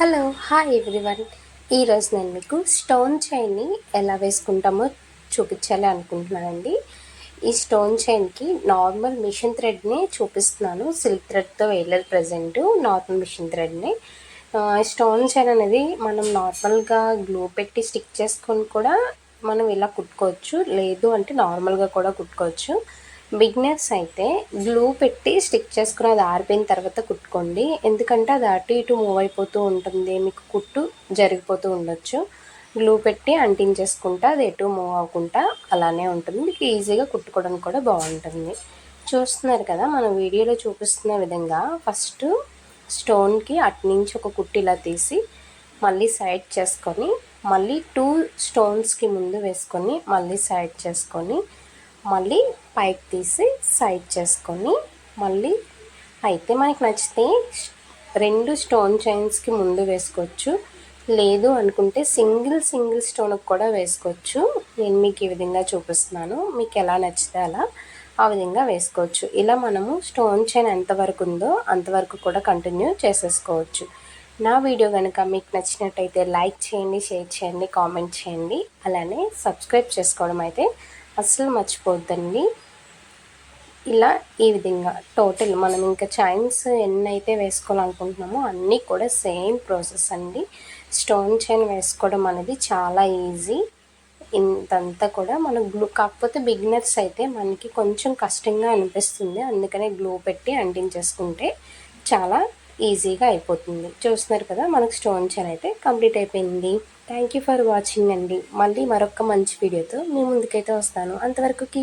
Hello hi everyone. ఈరోజు నేను మీకు స్టోన్ చైన్ని ఎలా వేసుకుంటామో చూపించాలి అనుకుంటున్నానండి. ఈ స్టోన్ చైన్కి నార్మల్ మిషన్ థ్రెడ్ని చూపిస్తున్నాను. సిల్క్ థ్రెడ్తో వేయలేదు ప్రజెంట్ నార్మల్ మిషన్ థ్రెడ్ని. స్టోన్ చైన్ అనేది మనం నార్మల్గా గ్లూ పెట్టి స్టిక్ చేసుకొని కూడా మనం ఇలా కుట్టుకోవచ్చు. లేదు అంటే నార్మల్గా కూడా కుట్టుకోవచ్చు. బిగ్నర్స్ అయితే గ్లూ పెట్టి స్టిక్ చేసుకుని అది ఆరిపోయిన తర్వాత కుట్టుకోండి. ఎందుకంటే అది అటు ఇటు మూవ్ అయిపోతూ ఉంటుంది. మీకు కుట్టు జరిగిపోతూ ఉండొచ్చు. గ్లూ పెట్టి అంటించేసుకుంటా అది ఎటు మూవ్ అవ్వకుండా అలానే ఉంటుంది. మీకు ఈజీగా కుట్టుకోవడానికి కూడా బాగుంటుంది. చూస్తున్నారు కదా మనం వీడియోలో చూపిస్తున్న విధంగా ఫస్ట్ స్టోన్కి అటు నుంచి ఒక కుట్టు ఇలా తీసి మళ్ళీ సైడ్ చేసుకొని మళ్ళీ టూ స్టోన్స్కి ముందు వేసుకొని మళ్ళీ సైడ్ చేసుకొని మళ్ళీ పైకి తీసి సైడ్ చేసుకొని మళ్ళీ అయితే మనకి నచ్చితే రెండు స్టోన్ చైన్స్కి ముందు వేసుకోవచ్చు. లేదు అనుకుంటే సింగిల్ సింగిల్ స్టోన్కి కూడా వేసుకోవచ్చు. నేను మీకు ఈ విధంగా చూపిస్తున్నాను. మీకు ఎలా నచ్చితే అలా ఆ విధంగా వేసుకోవచ్చు. ఇలా మనము స్టోన్ చైన్ ఎంతవరకు ఉందో అంతవరకు కూడా కంటిన్యూ చేసేసుకోవచ్చు. నా వీడియో కనుక మీకు నచ్చినట్టయితే లైక్ చేయండి షేర్ చేయండి కామెంట్ చేయండి. అలానే సబ్స్క్రైబ్ చేసుకోవడం అయితే అస్సలు మర్చిపోద్దండి ఇలా ఈ విధంగా టోటల్ మనం ఇంకా చైన్స్ ఎన్ని అయితే వేసుకోవాలనుకుంటున్నామో అన్నీ కూడా సేమ్ ప్రాసెస్ అండి. స్టోన్ చైన్ వేసుకోవడం అనేది చాలా ఈజీ. ఇంతంతా కూడా మనం గ్లూ కాకపోతే బిగినర్స్ అయితే మనకి కొంచెం కష్టంగా అనిపిస్తుంది. అందుకనే గ్లూ పెట్టి అంటించేసుకుంటే చాలా ఈజీగా అయిపోతుంది. చూస్తున్నారు కదా మనకు స్టోన్ చైన్ అయితే కంప్లీట్ అయిపోయింది. థ్యాంక్ యూ ఫర్ వాచింగ్ అండి. మళ్ళీ మరొక మంచి వీడియోతో మీ ముందుకైతే వస్తాను. అంతవరకు